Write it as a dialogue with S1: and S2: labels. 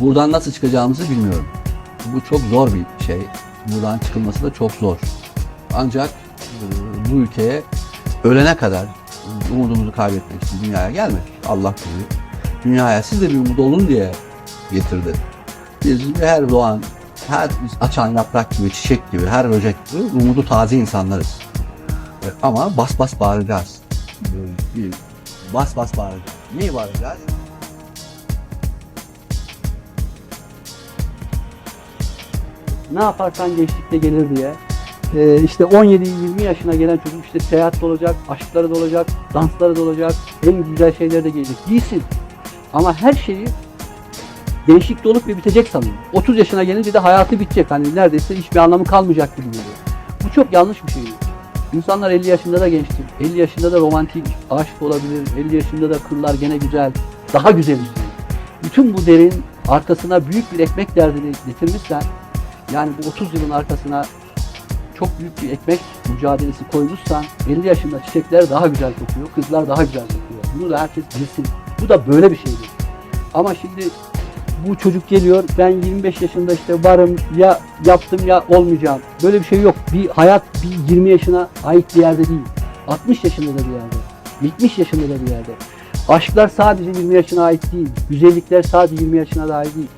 S1: Buradan nasıl çıkacağımızı bilmiyorum. Bu çok zor bir şey. Buradan çıkılması da çok zor. Ancak e, bu ülkeye ölene kadar e, umudumuzu kaybetmek için dünyaya gelmedik. Allah bizi dünyaya siz de bir umut olun diye getirdi. Biz her doğan, her açan yaprak gibi, çiçek gibi, her böcek gibi umudu taze insanlarız. E, Ama bas bas bağıracağız. Bir bas bas bağıracağız. Neyi bağıracağız?
S2: Ne yaparsan gençlikte gelir diye. Ee, işte 17-20 yaşına gelen çocuk işte seyahat olacak, aşkları da olacak, dansları da olacak, en güzel şeyler de gelecek. Değilsin. Ama her şeyi gençlikte olup ve bitecek sanıyor. 30 yaşına gelince de hayatı bitecek. Hani neredeyse hiçbir anlamı kalmayacak gibi geliyor. Bu çok yanlış bir şey. İnsanlar 50 yaşında da gençtir. 50 yaşında da romantik aşık olabilir. 50 yaşında da kırlar gene güzel. Daha güzel üstelik. Bütün bu derin arkasına büyük bir ekmek derdini getirmişsen yani bu 30 yılın arkasına çok büyük bir ekmek mücadelesi koymuşsan 50 yaşında çiçekler daha güzel kokuyor, kızlar daha güzel kokuyor. Bunu da herkes bilsin. Bu da böyle bir şeydir. Ama şimdi bu çocuk geliyor, ben 25 yaşında işte varım, ya yaptım ya olmayacağım. Böyle bir şey yok. Bir hayat bir 20 yaşına ait bir yerde değil. 60 yaşında da bir yerde. 70 yaşında da bir yerde. Aşklar sadece 20 yaşına ait değil. Güzellikler sadece 20 yaşına da ait değil.